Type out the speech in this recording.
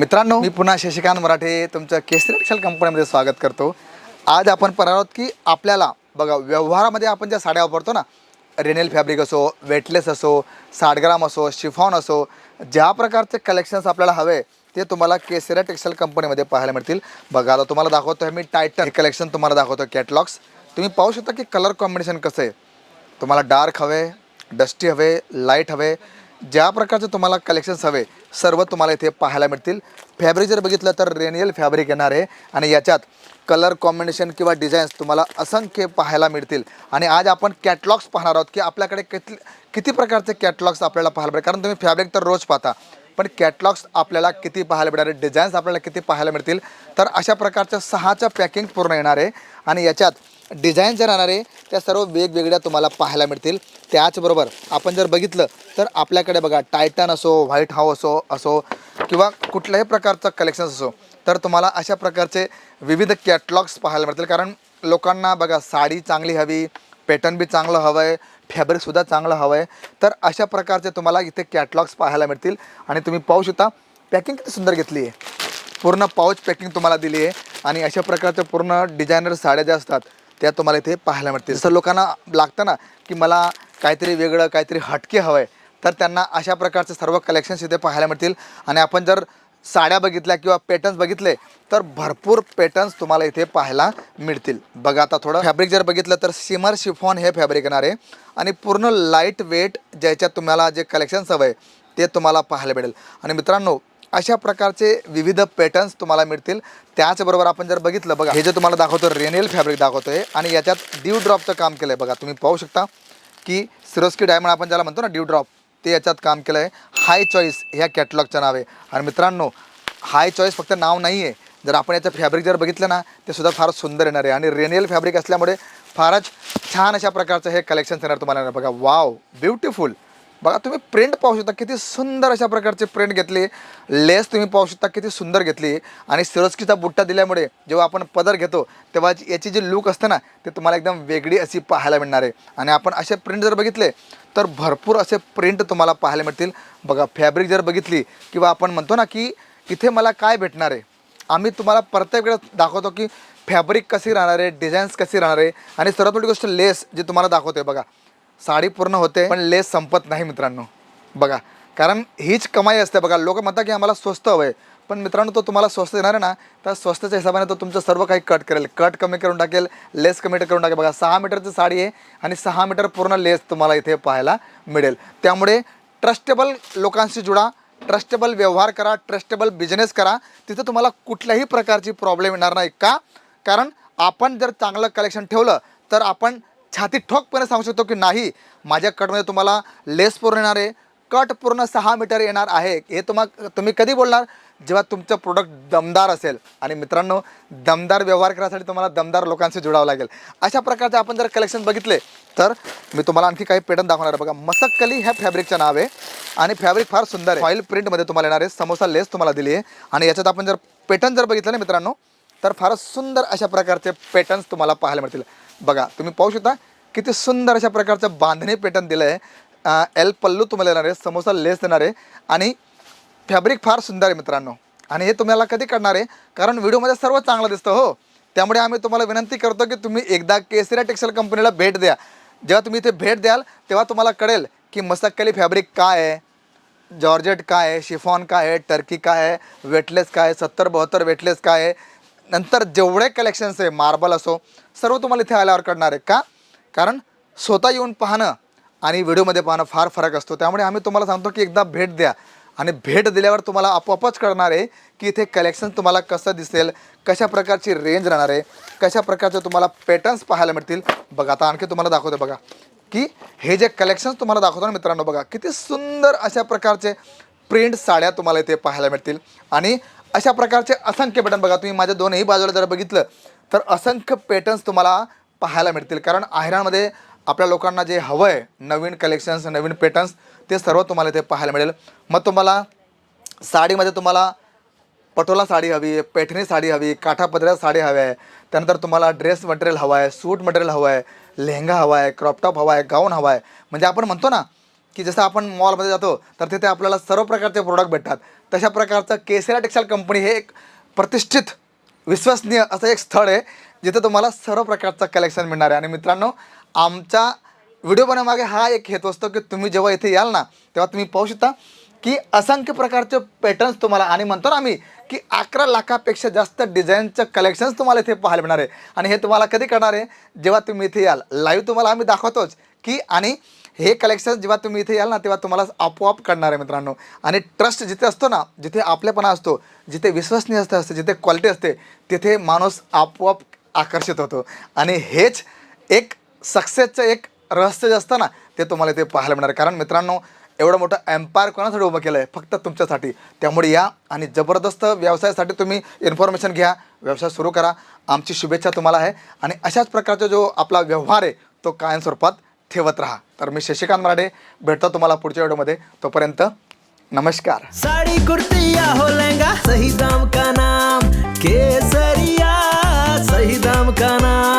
मित्रांनो मी पुन्हा शशिकांत मराठे तुमच्या केसरी टेक्सटाईल कंपनीमध्ये स्वागत करतो. आज आपण पाहणार आहोत की आपल्याला बघा व्यवहारामध्ये आपण ज्या साड्या वापरतो ना रेनेल फॅब्रिक असो वेटलेस असो साठग्राम असो शिफॉन असो ज्या प्रकारचे कलेक्शन्स आपल्याला हवे ते तुम्हाला केसरा टेक्सटाईल कंपनीमध्ये पाहायला मिळतील. बघा आता तुम्हाला दाखवतो आहे मी टायटन कलेक्शन तुम्हाला दाखवतो कॅटलॉग्स तुम्ही पाहू शकता की कलर कॉम्बिनेशन कसं आहे. तुम्हाला डार्क हवे डस्टी हवे लाइट हवे ज्या प्रकारचे तुम्हाला कलेक्शन्स हवे सर्व तुम्हाला इथे पाहायला मिळतील. फॅब्रिक जर बघितलं तर रेनियल फॅब्रिक येणार आहे. आणि याच्यात कलर कॉम्बिनेशन किंवा डिझाईन्स तुम्हाला असंख्य पाहायला मिळतील. आणि आज आपण कॅटलॉग्स पाहणार आहोत की आपल्याकडे किती किती प्रकारचे कॅटलॉग्स आपल्याला पाहायला मिळतील. कारण तुम्ही फॅब्रिक तर रोज पाहता. पण कॅटलॉग्स आपल्याला किती पाहायला मिळणार आहे? डिझाईन्स आपल्याला किती पाहायला मिळतील? तर अशा प्रकारच्या सहाच्या पॅकिंग पूर्ण येणार आहे. आणि याच्यात डिझाईन जे राहणार आहे त्या सर्व वेगवेगळ्या तुम्हाला पाहायला मिळतील. त्याचबरोबर आपण जर बघितलं तर आपल्याकडे बघा टायटन असो व्हाईट हाऊ असो असो किंवा कुठल्याही प्रकारचं कलेक्शन्स असो तर तुम्हाला अशा प्रकारचे विविध कॅटलॉग्स पाहायला मिळतील. कारण लोकांना बघा साडी चांगली हवी पॅटर्न बी चांगलं हवं आहे फॅब्रिकसुद्धा चांगलं हवं आहे तर अशा प्रकारचे तुम्हाला इथे कॅटलॉग्स पाहायला मिळतील. आणि तुम्ही पाहू शकता पॅकिंग किती सुंदर घेतली आहे. पूर्ण पाऊच पॅकिंग तुम्हाला दिली आहे. आणि अशा प्रकारच्या पूर्ण डिझायनर साड्या ज्या असतात त्या तुम्हाला इथे पाहायला मिळतील. जसं लोकांना लागतं ना की मला काहीतरी वेगळं काहीतरी हटके हवं आहे तर त्यांना अशा प्रकारचे सर्व कलेक्शन्स इथे पाहायला मिळतील. आणि आपण जर साड्या बघितल्या किंवा पॅटर्न्स बघितले तर भरपूर पॅटर्न्स तुम्हाला इथे पाहायला मिळतील. बघा आता थोडं फॅब्रिक जर बघितलं तर सिमर शिफॉन हे फॅब्रिक येणार आहे. आणि पूर्ण लाइट वेट ज्याच्यात तुम्हाला जे कलेक्शन्स हवं आहे ते तुम्हाला पाहायला मिळेल. आणि मित्रांनो अशा प्रकारचे विविध पॅटर्न्स तुम्हाला मिळतील. त्याचबरोबर आपण जर बघितलं बघा हे जे तुम्हाला दाखवतो रेनेल फॅब्रिक दाखवतो आहे आणि याच्यात ड्यू ड्रॉपचं काम केलं आहे बघा तुम्ही पाहू शकता की सिरोस्की डायमंड आपण ज्याला म्हणतो ना ड्यू ड्रॉप ते याच्यात काम केलं आहे हाय चॉईस ह्या कॅटलॉगचं नाव. आहे आणि मित्रांनो हाय चॉईस फक्त नाव नाही आहे जर आपण याचं फॅब्रिक जर बघितलं ना ते सुद्धा फार सुंदर येणार आहे. आणि रेनियल फॅब्रिक असल्यामुळे फारच छान अशा प्रकारचं हे कलेक्शन येणार तुम्हाला. येणार बघा वाव ब्युटिफुल बघा तुम्ही प्रिंट पाहू शकता किती सुंदर अशा प्रकारचे प्रिंट घेतले. लेस तुम्ही पाहू शकता किती सुंदर घेतली. आणि सिरोस्कीचा बुट्टा दिल्यामुळे जेव्हा आपण पदर घेतो तेव्हा याची जी लुक असते ना ते तुम्हाला एकदम वेगळी अशी पाहायला मिळणार आहे. आणि आपण असे प्रिंट जर बघितले तर भरपूर असे प्रिंट तुम्हाला पाहायला मिळतील. बघा फॅब्रिक जर बघितली किंवा आपण म्हणतो ना की इथे मला काय भेटणार आहे? आम्ही तुम्हाला प्रत्येक वेळेस दाखवतो की फॅब्रिक कशी राहणार आहे डिझाईन्स कशी राहणार आहे. आणि सर्वात मोठी गोष्ट लेस जी तुम्हाला दाखवते बघा. साडी पूर्ण होते पण लेस संपत नाही मित्रांनो. बघा कारण हीच कमाई असते बघा. लोक म्हणतात की आम्हाला स्वस्त हवं आहे पण मित्रांनो तो तुम्हाला स्वस्त देणार आहे ना तर स्वस्तच्या हिशोबाने तो तुमचं सर्व काही कट करेल. कट कमी करून टाकेल लेस कमी करून टाकेल. बघा सहा मीटरची साडी आहे आणि सहा मीटर पूर्ण लेस तुम्हाला इथे पाहायला मिळेल. त्यामुळे ट्रस्टेबल लोकांशी जुडा ट्रस्टेबल व्यवहार करा ट्रस्टेबल बिझनेस करा. तिथं तुम्हाला कुठल्याही प्रकारची प्रॉब्लेम येणार नाही. का? कारण आपण जर चांगलं कलेक्शन ठेवलं तर आपण छाती ठोकपणे सांगू शकतो की नाही माझ्या कटमध्ये तुम्हाला लेस पूर्ण येणार आहे कट पूर्ण सहा मीटर येणार आहे. हे तुम्हा तुम्ही कधी बोलणार? जेव्हा तुमचं प्रोडक्ट दमदार असेल. आणि मित्रांनो दमदार व्यवहार करण्यासाठी तुम्हाला दमदार लोकांशी जुडावं लागेल. अशा प्रकारचे आपण जर कलेक्शन बघितले तर मी तुम्हाला आणखी काही पॅटर्न दाखवणार आहे. बघा मसक्कली ह्या फॅब्रिकचं नाव आहे. आणि फॅब्रिक फार सुंदर आहे. फॉईल प्रिंटमध्ये तुम्हाला येणार आहे. समोसा लेस तुम्हाला दिली आहे. आणि याच्यात आपण जर पॅटर्न जर बघितलं ना मित्रांनो तर फारच सुंदर अशा प्रकारचे पॅटर्न्स तुम्हाला पाहायला मिळतील. बघा तुम्ही पाहू शकता किती सुंदर अशा प्रकारचं बांधणी पॅटर्न दिलं आहे एल पल्लू तुम्हाला येणार आहे समोसा लेस देणार आहे आणि फॅब्रिक फार सुंदर आहे मित्रांनो. आणि हे तुम्हाला कधी करणार आहे? कारण व्हिडिओमध्ये सर्व चांगलं दिसतं हो. त्यामुळे आम्ही तुम्हाला विनंती करतो की तुम्ही एकदा केसरिया टेक्सटाईल कंपनीला भेट द्या. जेव्हा तुम्ही इथे भेट द्याल तेव्हा तुम्हाला कळेल की मसक्कली फॅब्रिक काय आहे जॉर्जेट काय आहे शिफॉन काय आहे टर्की काय आहे वेटलेस काय आहे सत्तर बहात्तर वेटलेस काय आहे. नंतर जेवढे कलेक्शन्स आहे मार्बल असो सर्व तुम्हाला इथे आल्यावर कळणार आहे. का? कारण स्वतः येऊन पाहणं आणि व्हिडिओमध्ये पाहणं फार फरक असतो. त्यामुळे आम्ही तुम्हाला सांगतो की एकदा भेट द्या. आणि भेट दिल्यावर तुम्हाला आपोआपच कळणार आहे की इथे कलेक्शन तुम्हाला कसं दिसेल कशा प्रकारची रेंज राहणार आहे कशा प्रकारचे तुम्हाला पॅटर्न्स पाहायला मिळतील. बघा आता आणखी तुम्हाला दाखवतो बघा की हे जे कलेक्शन्स तुम्हाला दाखवतो ना मित्रांनो बघा किती सुंदर अशा प्रकारचे प्रिंट साड्या तुम्हाला इथे पाहायला मिळतील. आणि अशा प्रकारचे असंख्य पॅटर्न बघा. तुम्ही माझ्या दोनही बाजूला जर बघितलं तर असंख्य पॅटर्न्स तुम्हाला पाहायला मिळतील. कारण आयरनमध्ये आपल्या लोकांना जे हवं आहे नवीन कलेक्शन्स नवीन पॅटर्न्स ते सर्व तुम्हाला इथे पाहायला मिळेल. मग तुम्हाला साडीमध्ये तुम्हाला पटोला साडी हवी आहे पैठणी साडी हवी काठापदऱ्या साडी हव्या आहे. त्यानंतर तुम्हाला ड्रेस मटेरियल हवा आहे सूट मटेरियल हवं आहे लेहंगा हवा आहे क्रॉपटॉप हवा आहे गाऊन हवा आहे. म्हणजे आपण म्हणतो ना की जसं आपण मॉलमध्ये जातो तर तिथे आपल्याला सर्व प्रकारचे प्रोडक्ट भेटतात. तशा प्रकारचं केसरा टेक्सटाईल कंपनी हे एक प्रतिष्ठित विश्वसनीय असं एक स्थळ आहे जिथे तुम्हाला सर्व प्रकारचं कलेक्शन मिळणार आहे. आणि मित्रांनो आमच्या व्हिडिओ बनवण्यामागे हा एक हेतू असतो की तुम्ही जेव्हा इथे याल ना तेव्हा तुम्ही पाहू शकता की असंख्य प्रकारचे पॅटर्न्स तुम्हाला आणि म्हणतो ना आम्ही की अकरा लाखापेक्षा जास्त डिझाईनचं कलेक्शन्स तुम्हाला इथे पाहायला मिळणार आहे. आणि हे तुम्हाला कधी करणार आहे? जेव्हा तुम्ही इथे याल. लाईव्ह तुम्हाला आम्ही दाखवतोच की आणि हे कलेक्शन जेव्हा तुम्ही इथे याल ना तेव्हा तुम्हाला आपोआप करणार आहे मित्रांनो. आणि ट्रस्ट जिथे असतो ना जिथे आपलेपणा असतो जिथे विश्वसनीय असते जिथे क्वालिटी असते तिथे माणूस आपोआप आकर्षित होतो. आणि हेच एक सक्सेसचं एक रहस्य जे असतं ना ते तुम्हाला इथे पाहायला मिळणार आहे. कारण मित्रांनो एवढं मोठं एम्पायर कोणासाठी उभं केलं आहे फक्त तुमच्यासाठी. त्यामुळे या आणि जबरदस्त व्यवसायासाठी तुम्ही इन्फॉर्मेशन घ्या. व्यवसाय सुरू करा. आमची शुभेच्छा तुम्हाला आहे. आणि अशाच प्रकारचा जो आपला व्यवहार आहे तो कायमस्वरूपात ठेवत राहा. तर मी शशिकांत मराडे भेटतो तुम्हाला पुढच्या व्हिडिओमध्ये. तोपर्यंत नमस्कार. साडी कुर्ती हो लहंगा सही दाम का नाम? केसरिया सही दाम का नाम?